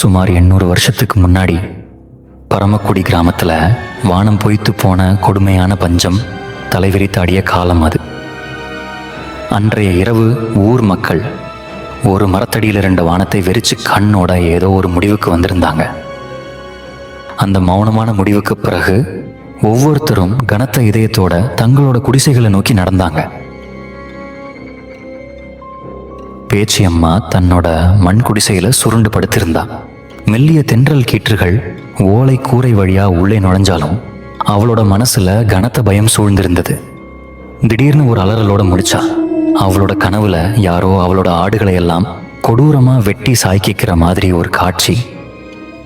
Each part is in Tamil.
சுமார் எண்ணூறு வருஷத்துக்கு முன்னாடி பரமக்குடி கிராமத்தில் வானம் பொய்த்து போன கொடுமையான பஞ்சம் தலைவிரித்தாடிய காலம் அது. அன்றைய இரவு ஊர் மக்கள் ஒரு மரத்தடியில் இருந்த வானத்தை வெறிச்சு கண்ணோட ஏதோ ஒரு முடிவுக்கு வந்திருந்தாங்க. அந்த மௌனமான முடிவுக்கு பிறகு ஒவ்வொருத்தரும் கனத்த இதயத்தோட தங்களோட குடிசைகளை நோக்கி நடந்தாங்க. பேச்சியம்மா தன்னோட மண் குடிசையில சுருண்டு படுத்திருந்தா. மெல்லிய தென்றல் கீற்றுகள் ஓலை கூரை வழியா உள்ளே நுழைஞ்சாலும் அவளோட மனசுல கனத்த பயம் சூழ்ந்திருந்தது. திடீர்னு ஒரு அலறலோட முடிச்சா அவளோட கனவுல யாரோ அவளோட ஆடுகளை எல்லாம் கொடூரமா வெட்டி சாய்க்கிக்கிற மாதிரி ஒரு காட்சி.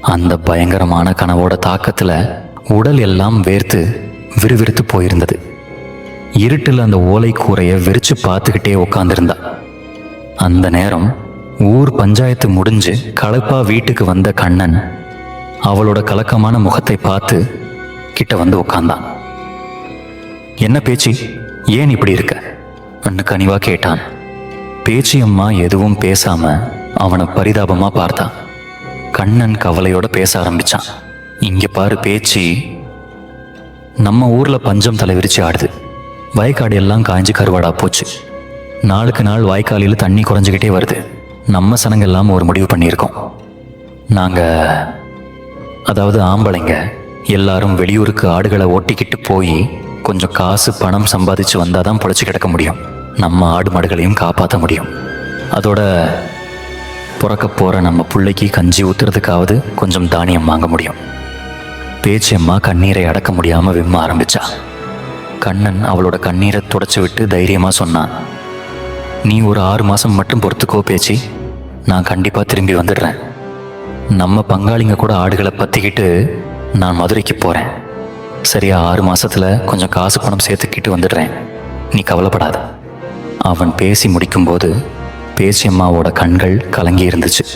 அந்த பயங்கரமான கனவோட தாக்கத்துல உடல் எல்லாம் வேர்த்து விறுவிறுத்து போயிருந்தது. இருட்டில் அந்த ஓலை கூரையை வெறிச்சு பார்த்துக்கிட்டே உட்காந்துருந்தா அந்த நேரம் ஊர் பஞ்சாயத்து முடிஞ்சு களைப்பா வீட்டுக்கு வந்த கண்ணன் அவளோட கலக்கமான முகத்தை பார்த்து கிட்ட வந்து உட்கார்ந்தான் என்ன பேச்சு? ஏன் இப்படி இருக்க? அன்னு கனிவா கேட்டான். பேச்சியம்மா எதுவும் பேசாம அவனை பரிதாபமா பார்த்தான் கண்ணன் கவலையோட பேச ஆரம்பிச்சான். இங்க பாரு பேச்சு. நம்ம ஊர்ல பஞ்சம் தலைவிரிச்சு ஆடுது. வயக்காடு எல்லாம் காய்ஞ்சு கருவாடா போச்சு. நாளுக்கு நாள் வாய்க்காலில் தண்ணி குறைஞ்சிக்கிட்டே வருது. நம்ம சனங்கள்லாம் ஒரு முடிவு பண்ணியிருக்கோம். நாங்கள் அதாவது ஆம்பளைங்க எல்லாரும் வெளியூருக்கு ஆடுகளை ஓட்டிக்கிட்டு போய் கொஞ்சம் காசு பணம் சம்பாதிச்சு வந்தால் தான் பொழைச்சி கிடக்க முடியும். நம்ம ஆடு மாடுகளையும் காப்பாற்ற முடியும். அதோட பிறக்க போகிற நம்ம பிள்ளைக்கு கஞ்சி ஊற்றுறதுக்காவது கொஞ்சம் தானியம் வாங்க முடியும். பேச்சியம்மா கண்ணீரை அடக்க முடியாமல் விம்ம ஆரம்பிச்சா. கண்ணன் அவளோட கண்ணீரை துடைச்சி விட்டு தைரியமாக சொன்னான். நீ ஒரு ஆறு மாதம் மட்டும் பொறுத்துக்கோ பேச்சு. நான் கண்டிப்பாக திரும்பி வந்துடுறேன். நம்ம பங்காளிங்க கூட ஆடுகளை பற்றிக்கிட்டு நான் மதுரைக்கு போகிறேன் சரியா ஆறு மாதத்தில் கொஞ்சம் காசு பணம் சேர்த்துக்கிட்டு வந்துடுறேன். நீ கவலைப்படாத. அவன் பேசி முடிக்கும்போது அம்மாவோட கண்கள் கலங்கி இருந்துச்சு.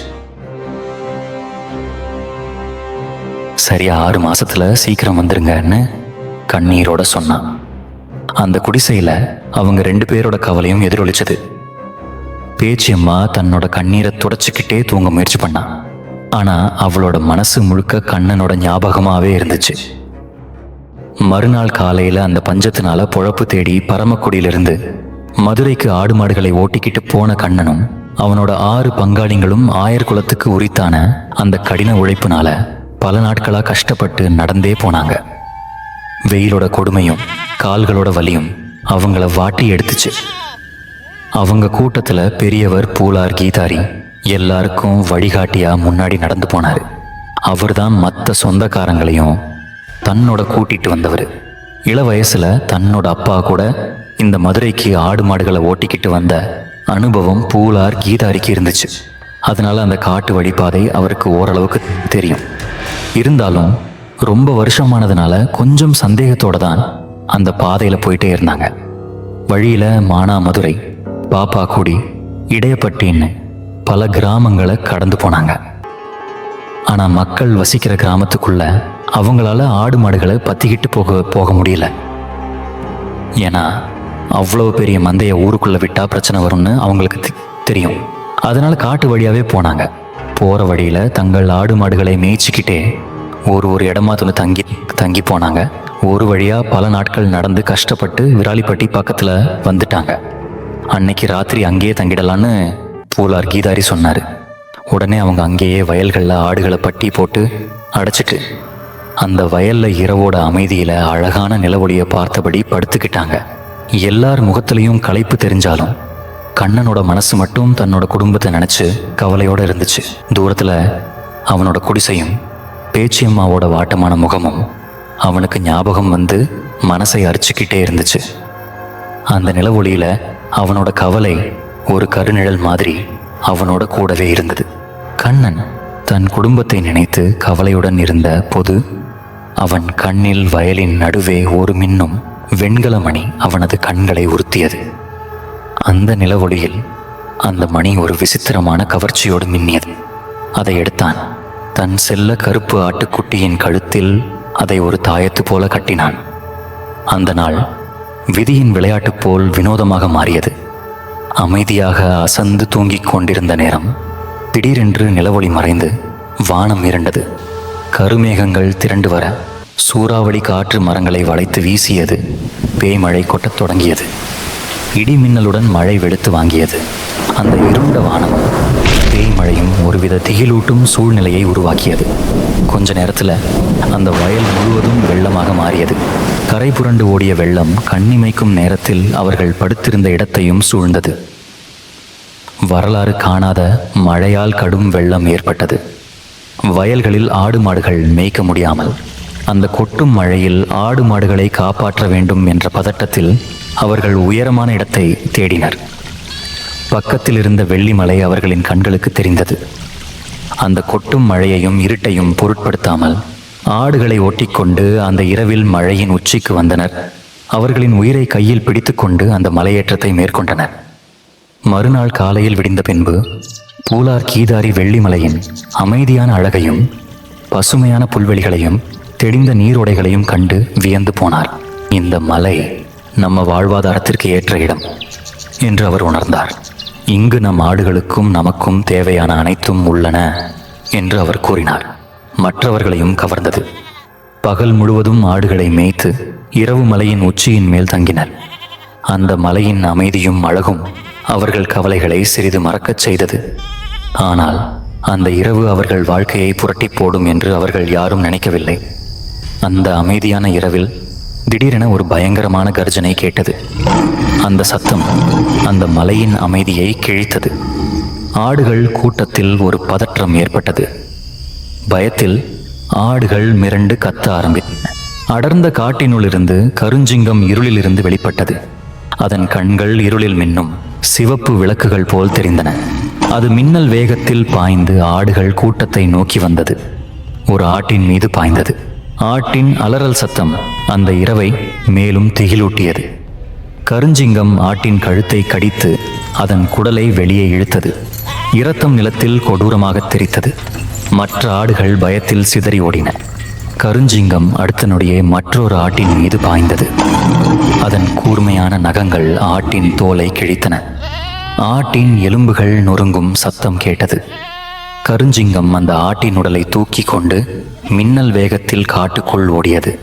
சரியா ஆறு மாதத்தில் சீக்கிரம் வந்துருங்கன்னு கண்ணீரோட சொன்னான். அந்த குடிசையில் அவங்க ரெண்டு பேரோட கவலையும் எதிரொலிச்சது. பேச்சியம்மா தன்னோட கண்ணீரை துடைச்சிக்கிட்டே தூங்க முயற்சி பண்ணான் ஆனா அவளோட மனசு முழுக்க கண்ணனோட ஞாபகமாவே இருந்துச்சு. மறுநாள் காலையில அந்த பஞ்சத்தினால பொழப்பு தேடி பரமக்குடியிலிருந்து மதுரைக்கு ஆடு மாடுகளை ஓட்டிக்கிட்டு போன கண்ணனும் அவனோட ஆறு பங்காளிங்களும் ஆயர் குலத்துக்கு உரித்தான அந்த கடின உழைப்புனால பல நாட்களாக கஷ்டப்பட்டு நடந்தே போனாங்க. வெயிலோட கொடுமையும் கால்களோட வலியும் அவங்கள வாட்டி எடுத்துச்சு. அவங்க கூட்டத்தில் பெரியவர் பூலார் கீதாரி எல்லாருக்கும் வழிகாட்டியாக முன்னாடி நடந்து போனார். அவர் தான் மற்ற சொந்தக்காரங்களையும் தன்னோட கூட்டிட்டு வந்தவர். இள வயசில் தன்னோட அப்பா கூட இந்த மதுரைக்கு ஆடு மாடுகளை ஓட்டிக்கிட்டு வந்த அனுபவம் பூலார் கீதாரிக்கு இருந்துச்சு. அதனால் அந்த காட்டு வழிபாதை அவருக்கு ஓரளவுக்கு தெரியும். இருந்தாலும் ரொம்ப வருஷமானதுனால கொஞ்சம் சந்தேகத்தோடு தான் அந்த பாதையில் போயிட்டே இருந்தாங்க. வழியில் மானாமதுரை பாப்பாக்குடி இடையப்பட்டின்னு பல கிராமங்களை கடந்து போனாங்க. ஆனால் மக்கள் வசிக்கிற கிராமத்துக்குள்ள அவங்களால ஆடு மாடுகளை பத்திக்கிட்டு போக போக முடியல. ஏன்னா அவ்வளோ பெரிய மந்தையை ஊருக்குள்ளே விட்டால் பிரச்சனை வரும்னு அவங்களுக்கு தெ- தெரியும். அதனால் காட்டு வழியாகவே போனாங்க. போகிற வழியில் தங்கள் ஆடு மாடுகளை மேய்ச்சிக்கிட்டே ஒரு ஒரு இடமா துணி தங்கி தங்கி போனாங்க. ஒரு வழியாக பல நாட்கள் நடந்து கஷ்டப்பட்டு விராலிப்பட்டி பக்கத்தில் வந்துட்டாங்க. அன்னைக்கு ராத்திரி அங்கேயே தங்கிடலான்னு பூலார் கீதாரி சொன்னார். உடனே அவங்க அங்கேயே வயல்களில் ஆடுகளை பட்டி போட்டு அடைச்சிட்டு அந்த வயலில் இரவோட அமைதியில் அழகான நிலவொளியை பார்த்தபடி படுத்துக்கிட்டாங்க. எல்லார் முகத்திலையும் களைப்பு தெரிஞ்சாலும் கண்ணனோட மனசு மட்டும் தன்னோட குடும்பத்தை நினச்சி கவலையோடு இருந்துச்சு. தூரத்தில் அவனோட குடிசையும் பேச்சியம்மாவோட வாட்டமான முகமும் அவனுக்கு ஞாபகம் வந்து மனசை அரிச்சுக்கிட்டே இருந்துச்சு. அந்த நிலவொளியில அவனோட கவலை ஒரு கருநிழல் மாதிரி அவனோட கூடவே இருந்தது. கண்ணன் தன் குடும்பத்தை நினைத்து கவலையுடன் இருந்த பொது அவன் கண்ணில் வயலின் நடுவே ஒரு மின்னும் வெண்கல மணி அவனது கண்களை உறுத்தியது. அந்த நிலவொளியில் அந்த மணி ஒரு விசித்திரமான கவர்ச்சியோடு மின்னியது. அதை எடுத்தான். தன் செல்ல கருப்பு ஆட்டுக்குட்டியின் கழுத்தில் அதை ஒரு தாயத்து போல கட்டினான். அந்த நாள் விதியின் விளையாட்டு போல் வினோதமாக மாறியது. அமைதியாக அசந்து தூங்கிக் கொண்டிருந்த நேரம் திடீரென்று நிலவொளி மறைந்து வானம் இருண்டது. கருமேகங்கள் திரண்டு வர சூறாவளி காற்று மரங்களை வளைத்து வீசியது. பேய்மழை கொட்டத் தொடங்கியது. இடி மின்னலுடன் மழை வெளுத்து வாங்கியது. அந்த இருண்ட வானம் பேய்மழையும் ஒருவித திகிலூட்டும் சூழ்நிலையை உருவாக்கியது. கொஞ்ச நேரத்தில் அந்த வயல் முழுவதும் வெள்ளமாக மாறியது. கரை புரண்டு ஓடிய வெள்ளம் கண்ணிமைக்கும் நேரத்தில் அவர்கள் படுத்திருந்த இடத்தையும் சூழ்ந்தது. வரலாறு காணாத மழையால் கடும் வெள்ளம் ஏற்பட்டது. வயல்களில் ஆடு மாடுகள் மேய்க்க முடியாமல் அந்த கொட்டும் மழையில் ஆடு மாடுகளை காப்பாற்ற வேண்டும் என்ற பதட்டத்தில் அவர்கள் உயரமான இடத்தை தேடினர். பக்கத்தில் இருந்த வெள்ளிமலை அவர்களின் கண்களுக்கு தெரிந்தது. அந்த கொட்டும் மழையையும் இருட்டையும் பொருட்படுத்தாமல் ஆடுகளை ஓட்டிக்கொண்டு அந்த இரவில் மழையின் உச்சிக்கு வந்தனர். அவர்களின் உயிரை கையில் பிடித்துக்கொண்டு அந்த மலையேற்றத்தை மேற்கொண்டனர். மறுநாள் காலையில் விடிந்த பின்பு பூலார் கீதாரி வெள்ளிமலையின் அமைதியான அழகையும் பசுமையான புல்வெளிகளையும் தெளிந்த நீரோடைகளையும் கண்டு வியந்து போனார். இந்த மலை நம்ம வாழ்வாதாரத்திற்கு ஏற்ற இடம் என்று அவர் உணர்ந்தார். இங்கு நம் ஆடுகளுக்கும் நமக்கும் தேவையான அனைத்தும் உள்ளன என்று அவர் கூறினார். மற்றவர்களையும் கவர்ந்தது. பகல் முழுவதும் ஆடுகளை மேய்த்து இரவு மலையின் உச்சியின் மேல் தங்கினர். அந்த மலையின் அமைதியும் அழகும் அவர்கள் கவலைகளை சிறிது மறக்கச் செய்தது. ஆனால் அந்த இரவு அவர்கள் வாழ்க்கையை புரட்டி போடும் என்று அவர்கள் யாரும் நினைக்கவில்லை. அந்த அமைதியான இரவில் திடீரென ஒரு பயங்கரமான கர்ஜனை கேட்டது. அந்த சத்தம் அந்த மலையின் அமைதியை கிழித்தது. ஆடுகள் கூட்டத்தில் ஒரு பதற்றம் ஏற்பட்டது. பயத்தில் ஆடுகள் மிரண்டு கத்த ஆரம்பித்தன. அடர்ந்த காட்டினுள்ளிருந்து கருஞ்சிங்கம் இருளிலிருந்து வெளிப்பட்டது. அதன் கண்கள் இருளில் மின்னும் சிவப்பு விளக்குகள் போல் தெரிந்தன. அது மின்னல் வேகத்தில் பாய்ந்து ஆடுகள் கூட்டத்தை நோக்கி வந்தது. ஒரு ஆட்டின் மீது பாய்ந்தது. ஆட்டின் அலறல் சத்தம் அந்த இரவை மேலும் திகிலூட்டியது. கருஞ்சிங்கம் ஆட்டின் கழுத்தை கடித்து அதன் குடலை வெளியே இழுத்தது. இரத்தம் நிலத்தில் கொடூரமாக தெரித்தது. மற்ற ஆடுகள் பயத்தில் சிதறி ஓடின. கருஞ்சிங்கம் அடுத்த நொடியே மற்றொரு ஆட்டின் மீது பாய்ந்தது. அதன் கூர்மையான நகங்கள் ஆட்டின் தோலை கிழித்தன. ஆட்டின் எலும்புகள் நொறுங்கும் சத்தம் கேட்டது. கருஞ்சிங்கம் அந்த ஆட்டின் உடலை தூக்கி கொண்டு மின்னல் வேகத்தில் காட்டுக்குள் ஓடியது.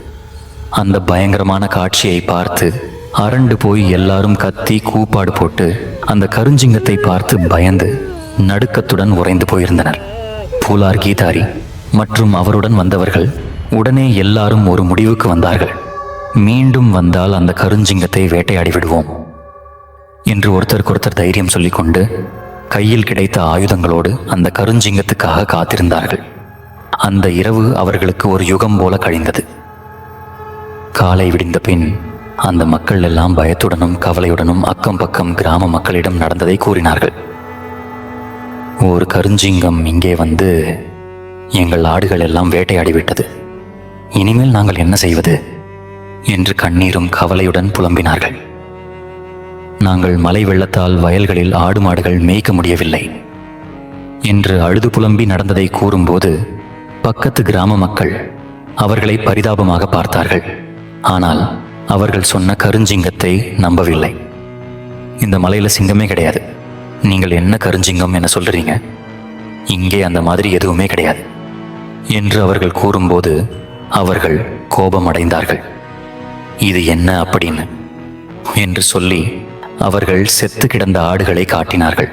அந்த பயங்கரமான காட்சியை பார்த்து அரண்டு போய் எல்லாரும் கத்தி கூப்பாடு போட்டு அந்த கருஞ்சிங்கத்தை பார்த்து பயந்து நடுக்கத்துடன் உறைந்து போயிருந்தனர். பூலார் கீதாரி மற்றும் அவருடன் வந்தவர்கள் உடனே எல்லாரும் ஒரு முடிவுக்கு வந்தார்கள். மீண்டும் வந்தால் அந்த கருஞ்சிங்கத்தை வேட்டையாடி விடுவோம் என்று ஒருத்தருக்கொருத்தர் தைரியம் சொல்லிக்கொண்டு கையில் கிடைத்த ஆயுதங்களோடு அந்த கருஞ்சிங்கத்துக்காக காத்திருந்தார்கள். அந்த இரவு அவர்களுக்கு ஒரு யுகம் போல கழிந்தது. காலை விடிந்த பின் அந்த மக்கள் எல்லாம் பயத்துடனும் கவலையுடனும் அக்கம் பக்கம் கிராம மக்களிடம் நடந்ததை கூறினார்கள். ஒரு கருஞ்சிங்கம் இங்கே வந்து எங்கள் ஆடுகள் எல்லாம் வேட்டையாடி விட்டது இனிமேல் நாங்கள் என்ன செய்வது? என்று கண்ணீரும் கவலையுடன் புலம்பினார்கள். நாங்கள் மலை வெள்ளத்தால் வயல்களில் ஆடு மாடுகள் மேய்க்க முடியவில்லை என்று அழுது புலம்பி நடந்ததை கூறும்போது பக்கத்து கிராம மக்கள் அவர்களை பரிதாபமாக பார்த்தார்கள். ஆனால் அவர்கள் சொன்ன கருஞ்சிங்கத்தை நம்பவில்லை. இந்த மலையில சிங்கமே கிடையாது. நீங்கள் என்ன கருஞ்சிங்கம் என சொல்றீங்க? இங்கே அந்த மாதிரி எதுவுமே கிடையாது. என்று அவர்கள் கூறும்போது அவர்கள் கோபமடைந்தார்கள். இது என்ன அப்படின்னு என்று சொல்லி அவர்கள் செத்து கிடந்த ஆடுகளை காட்டினார்கள்.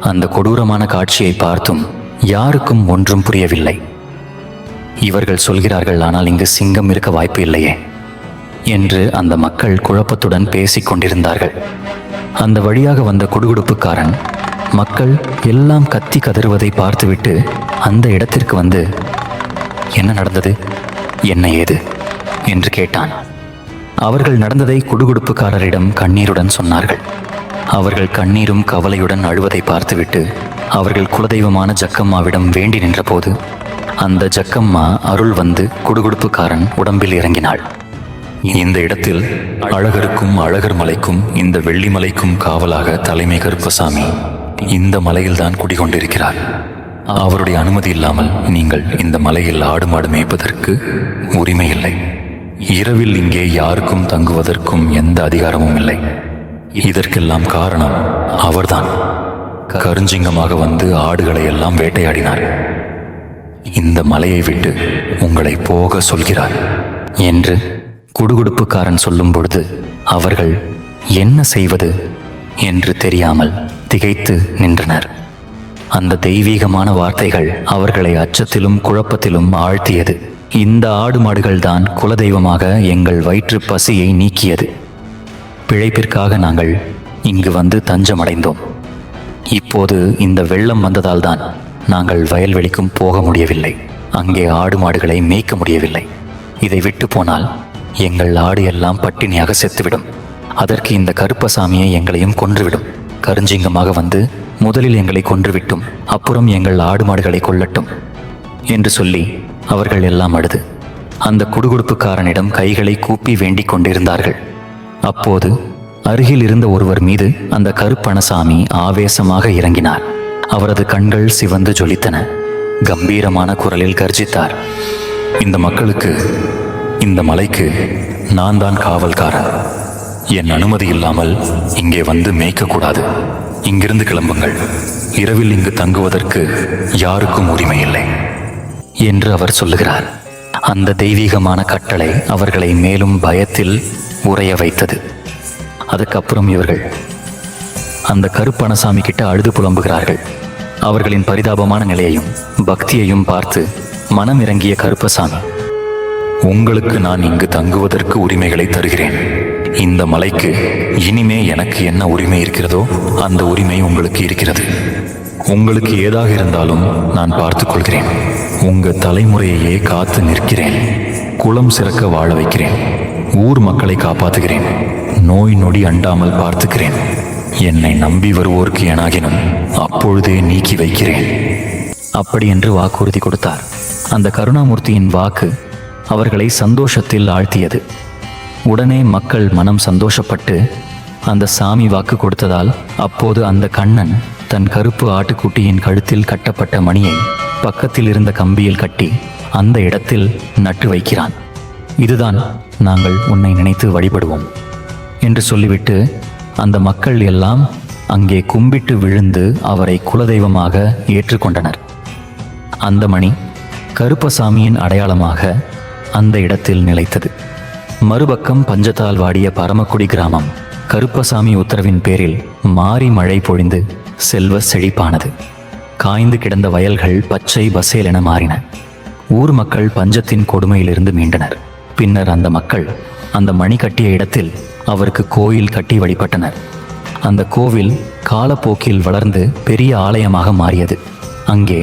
அந்த கொடூரமான காட்சியை பார்த்தும் யாருக்கும் ஒன்றும் புரியவில்லை. இவர்கள் சொல்கிறார்கள் ஆனால் இங்கு சிங்கம் இருக்க வாய்ப்பு இல்லையே என்று அந்த மக்கள் குழப்பத்துடன் பேசிக் கொண்டிருந்தார்கள் அந்த வழியாக வந்த குடுகுடுப்புக்காரன் மக்கள் எல்லாம் கத்தி கதறுவதை பார்த்துவிட்டு அந்த இடத்திற்கு வந்து என்ன நடந்தது? என்ன ஏது? என்று கேட்டான். அவர்கள் நடந்ததை குடுகுடுப்புக்காரரிடம் கண்ணீருடன் சொன்னார்கள். அவர்கள் கண்ணீரும் கவலையுடன் அழுவதை பார்த்துவிட்டு அவர்கள் குலதெய்வமான ஜக்கம்மாவிடம் வேண்டி நின்றபோது அந்த ஜக்கம்மா அருள் வந்து குடுகுடுப்புக்காரன் உடம்பில் இறங்கினாள். இந்த இடத்தில் அழகருக்கும் அழகர் மலைக்கும் இந்த வெள்ளி மலைக்கும் காவலாக தலைமை கருப்பசாமி இந்த மலையில்தான் குடிகொண்டிருக்கிறார். அவருடைய அனுமதி இல்லாமல் நீங்கள் இந்த மலையில் ஆடு மாடு மேய்ப்பதற்கு உரிமை இல்லை. இரவில் இங்கே யாருக்கும் தங்குவதற்கும் எந்த அதிகாரமும் இல்லை. இதற்கெல்லாம் காரணம் அவர்தான். கருஞ்சிங்கமாக வந்து ஆடுகளை எல்லாம் வேட்டையாடினார். இந்த மலையை விட்டு உங்களை போக சொல்கிறார். என்று குடுகுடுப்புக்காரன் சொல்லும் பொழுது அவர்கள் என்ன செய்வது என்று தெரியாமல் திகைத்து நின்றனர். அந்த தெய்வீகமான வார்த்தைகள் அவர்களை அச்சத்திலும் குழப்பத்திலும் ஆழ்த்தியது. இந்த ஆடு மாடுகள்தான் குலதெய்வமாக எங்கள் வயிற்று பசியை நீக்கியது. பிழைப்பிற்காக நாங்கள் இங்கு வந்து தஞ்சமடைந்தோம். இப்போது இந்த வெள்ளம் வந்ததால் தான் நாங்கள் வயல்வெளிக்கும் போக முடியவில்லை. அங்கே ஆடு மாடுகளை மேய்க்க முடியவில்லை. இதை விட்டு போனால் எங்கள் ஆடு எல்லாம் பட்டினியாக செத்துவிடும். அதற்கு இந்த கருப்பசாமியை எங்களையும் கொன்றுவிடும். கருஞ்சிங்கமாக வந்து முதலில் எங்களை கொன்றுவிட்டும். அப்புறம் எங்கள் ஆடு மாடுகளை கொல்லட்டும். என்று சொல்லி அவர்கள் எல்லாம் அழுது. அந்த குடுகுடுப்புக்காரனிடம் கைகளை கூப்பி வேண்டிக் கொண்டிருந்தார்கள். அப்போது அருகில் இருந்த ஒருவர் மீது அந்த கருப்பணசாமி ஆவேசமாக இறங்கினார். அவரது கண்கள் சிவந்து ஜொலித்தன. கம்பீரமான குரலில் கர்ஜித்தார். இந்த மக்களுக்கு இந்த மலைக்கு நான் தான் காவல்காரன் என் அனுமதி இல்லாமல் இங்கே வந்து மேய்க்கக்கூடாது. இங்கிருந்து கிளம்புங்கள். இரவில் இங்கு தங்குவதற்கு யாருக்கும் உரிமை இல்லை என்று அவர் சொல்லுகிறார். அந்த தெய்வீகமான கட்டளை அவர்களை மேலும் பயத்தில் உறைய வைத்தது. அதுக்கப்புறம் இவர்கள் அந்த கருப்பணசாமி கிட்ட அழுது புலம்புகிறார்கள். அவர்களின் பரிதாபமான நிலையையும் பக்தியையும் பார்த்து மனம் இறங்கிய கருப்பசாமி உங்களுக்கு நான் இங்கு தங்குவதற்கு உரிமைகளை தருகிறேன். இந்த மலைக்கு இனிமே எனக்கு என்ன உரிமை இருக்கிறதோ அந்த உரிமை உங்களுக்கு இருக்கிறது. உங்களுக்கு ஏதாக இருந்தாலும் நான் பார்த்து கொள்கிறேன். உங்க தலைமுறையையே காத்து நிற்கிறேன். குளம் சிறக்க வாழ வைக்கிறேன். ஊர் மக்களை காப்பாற்றுகிறேன் நோய் நொடி அண்டாமல் பார்த்துக்கிறேன். என்னை நம்பி வருவோருக்கு எனாகினும் அப்பொழுதே நீக்கி வைக்கிறேன். அப்படி என்று வாக்குறுதி கொடுத்தார். அந்த கருணாமூர்த்தியின் வாக்கு அவர்களை சந்தோஷத்தில் ஆழ்த்தியது. உடனே மக்கள் மனம் சந்தோஷப்பட்டு அந்த சாமி வாக்கு கொடுத்ததால் அப்போது அந்த கண்ணன் தன் கருப்பு ஆட்டுக்குட்டியின் கழுத்தில் கட்டப்பட்ட மணியை பக்கத்தில் இருந்த கம்பியில் கட்டி அந்த இடத்தில் நட்டு வைக்கிறான். இதுதான் நாங்கள் உன்னை நினைத்து வழிபடுவோம் என்று சொல்லிவிட்டு அந்த மக்கள் எல்லாம் அங்கே கும்பிட்டு விழுந்து அவரை குலதெய்வமாக ஏற்றுக்கொண்டனர். அந்த மணி கருப்பசாமியின் அடையாளமாக அந்த இடத்தில் நிலைத்தது. மறுபக்கம் பஞ்சத்தால் வாடிய பரமக்குடி கிராமம் கருப்பசாமி உத்தரவின் பேரில் மாறி மழை பொழிந்து செல்வ செழிப்பானது. காய்ந்து கிடந்த வயல்கள் பச்சை பசேல் என மாறின. ஊர் மக்கள் பஞ்சத்தின் கொடுமையிலிருந்து மீண்டனர். பின்னர் அந்த மக்கள் அந்த மணி கட்டிய இடத்தில் அவருக்கு கோயில் கட்டி வழிபட்டனர். அந்த கோவில் காலப்போக்கில் வளர்ந்து பெரிய ஆலயமாக மாறியது. அங்கே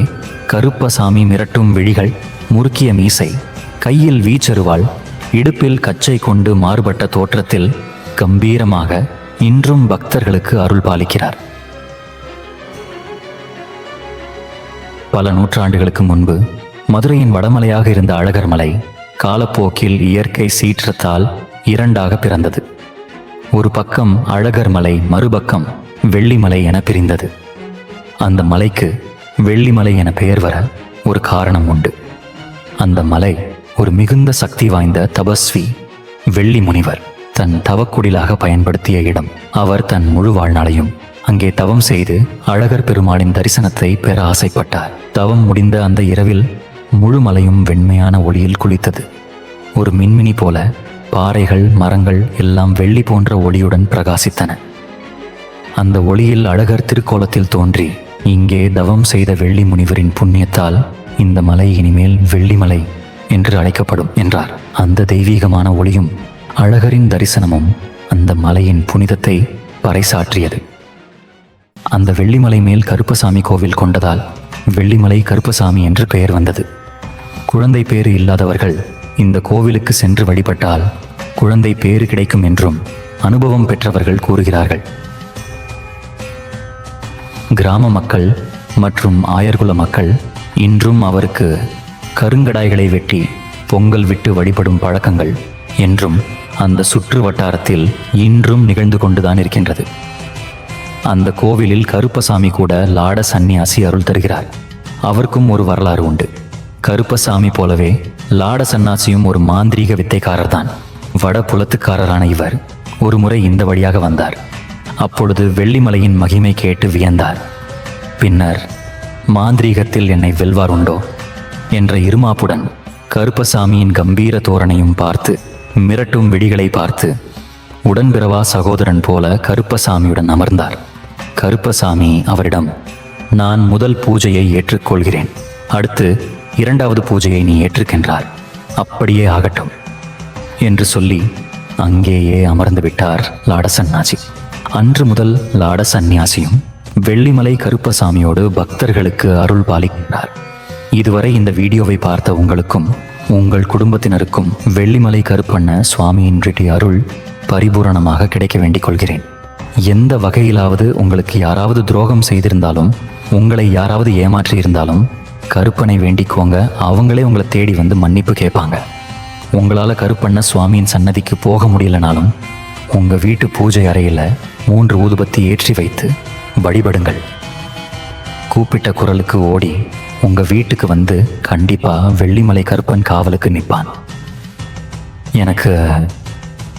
கருப்பசாமி மிரட்டும் விழிகள் முறுக்கிய மீசை கையில் வீச்சருவாள் இடுப்பில் கச்சை கொண்டு மாறுபட்ட தோற்றத்தில் கம்பீரமாக இன்றும் பக்தர்களுக்கு அருள் பாலிக்கிறார். பல நூற்றாண்டுகளுக்கு முன்பு மதுரையின் வடமலையாக இருந்த அழகர் மலை காலப்போக்கில் இயற்கை சீற்றத்தால் இரண்டாக பிறந்தது. ஒரு பக்கம் அழகர் மலை மறுபக்கம் வெள்ளிமலை என பிரிந்தது. அந்த மலைக்கு வெள்ளிமலை என பெயர் வர ஒரு காரணம் உண்டு. அந்த மலை ஒரு மிகுந்த சக்தி வாய்ந்த தபஸ்வி வெள்ளி முனிவர் தன் தவக்குடிலாக பயன்படுத்திய இடம். அவர் தன் முழு வாழ்நாளையும் அங்கே தவம் செய்து அழகர் பெருமாளின் தரிசனத்தை பெற ஆசைப்பட்டார். தவம் முடிந்த அந்த இரவில் முழு மலையும் வெண்மையான ஒளியில் குளித்தது. ஒரு மின்மினி போல பாறைகள் மரங்கள் எல்லாம் வெள்ளி போன்ற ஒளியுடன் பிரகாசித்தன. அந்த ஒளியில் அழகர் திருக்கோலத்தில் தோன்றி இங்கே தவம் செய்த வெள்ளி முனிவரின் புண்ணியத்தால் இந்த மலை இனிமேல் வெள்ளிமலை என்று அழைக்கப்படும் என்றார். அந்த தெய்வீகமான ஒளியும் அழகரின் தரிசனமும் அந்த மலையின் புனிதத்தை பறைசாற்றியது. அந்த வெள்ளிமலை மேல் கருப்பசாமி கோவில் கொண்டதால் வெள்ளிமலை கருப்பசாமி என்று பெயர் வந்தது. குழந்தை பேறு இல்லாதவர்கள் இந்த கோவிலுக்கு சென்று வழிபட்டால் குழந்தை பேறு கிடைக்கும் என்றும் அனுபவம் பெற்றவர்கள் கூறுகிறார்கள். கிராம மக்கள் மற்றும் ஆயர்குல மக்கள் இன்றும் அவருக்கு கருங்கடாய்களை வெட்டி பொங்கல் விட்டு வழிபடும் பழக்கங்கள் என்றும் அந்த சுற்று வட்டாரத்தில் இன்றும் நிகழ்ந்து கொண்டுதான் இருக்கின்றது. அந்த கோவிலில் கருப்பசாமி கூட லாட சந்நியாசி அருள் தருகிறார். அவருக்கும் ஒரு வரலாறு உண்டு. கருப்பசாமி போலவே லாட சன்னாசியும் ஒரு மாந்திரீக வித்தைக்காரர் தான் வட புலத்துக்காரரான இவர் ஒரு முறை இந்த வழியாக வந்தார். அப்பொழுது வெள்ளிமலையின் மகிமை கேட்டு வியந்தார். பின்னர் மாந்திரீகத்தில் என்னை வெல்வார் உண்டோ? என்ற இருமாப்புடன் கருப்பசாமியின் கம்பீர தோரணையும் பார்த்து மிரட்டும் விடிகளை பார்த்து உடன்பிறவா சகோதரன் போல கருப்பசாமியுடன் அமர்ந்தார். கருப்பசாமி அவரிடம் நான் முதல் பூஜையை ஏற்றுக்கொள்கிறேன். அடுத்து இரண்டாவது பூஜையை நீ ஏற்றுக்கின்றார். அப்படியே ஆகட்டும் என்று சொல்லி அங்கேயே அமர்ந்து விட்டார் லாட சந்நியாசி அன்று முதல் லாட சந்நியாசியும் வெள்ளிமலை கருப்பசாமியோடு பக்தர்களுக்கு அருள் பாலிக்கின்றார். இதுவரை இந்த வீடியோவை பார்த்த உங்களுக்கும் உங்கள் குடும்பத்தினருக்கும் வெள்ளிமலை கருப்பண்ண சுவாமியின் ரெட்டி அருள் பரிபூரணமாக கிடைக்க வேண்டிக் கொள்கிறேன். எந்த வகையிலாவது உங்களுக்கு யாராவது துரோகம் செய்திருந்தாலும் உங்களை யாராவது ஏமாற்றி இருந்தாலும் கருப்பனை வேண்டிக்கோங்க அவங்களே உங்களை தேடி வந்து மன்னிப்பு கேட்பாங்க. உங்களால் கருப்பண்ண சுவாமியின் சன்னதிக்கு போக முடியலனாலும் உங்கள் வீட்டு பூஜை அறையில் மூன்று ஊதுபத்தி ஏற்றி வைத்து வழிபடுங்கள். கூப்பிட்ட குரலுக்கு ஓடி உங்கள் வீட்டுக்கு வந்து கண்டிப்பாக வெள்ளிமலை கருப்பன் காவலுக்கு நிற்பான் எனக்கு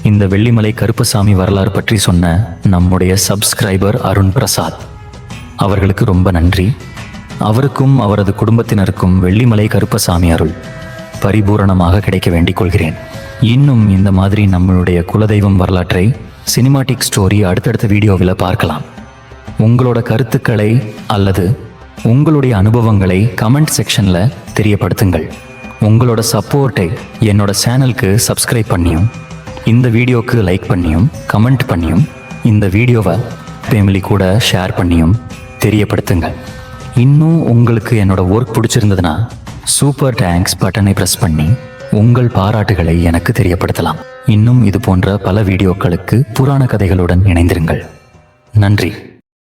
இந்த வெள்ளிமலை கருப்பசாமி வரலாறு பற்றி சொன்ன நம்முடைய சப்ஸ்கிரைபர் அருண் பிரசாத். அவர்களுக்கு ரொம்ப நன்றி. அவருக்கும் அவரது குடும்பத்தினருக்கும் வெள்ளிமலை கருப்பசாமி அருள் பரிபூரணமாக கிடைக்க வேண்டிக் கொள்கிறேன். இன்னும் இந்த மாதிரி நம்மளுடைய குலதெய்வம் வரலாற்றை சினிமாட்டிக் ஸ்டோரி அடுத்தடுத்த வீடியோவில் பார்க்கலாம். உங்களோட கருத்துக்களை அல்லது உங்களுடைய அனுபவங்களை கமெண்ட் செக்ஷனில் தெரியப்படுத்துங்கள். உங்களோட சப்போர்ட்டை என்னோட சேனலுக்கு சப்ஸ்கிரைப் பண்ணியும் இந்த வீடியோக்கு லைக் பண்ணியும் கமெண்ட் பண்ணியும் இந்த வீடியோவை ஃபேமிலி கூட ஷேர் பண்ணியும் தெரியப்படுத்துங்கள். இன்னும் உங்களுக்கு என்னோட ஒர்க் பிடிச்சிருந்ததுன்னா சூப்பர் தேங்க்ஸ் பட்டனை ப்ரெஸ் பண்ணி உங்கள் பாராட்டுகளை எனக்கு தெரியப்படுத்தலாம். இன்னும் இது போன்ற பல வீடியோக்களுக்கு புராண கதைகளுடன் இணைந்திருங்கள். நன்றி.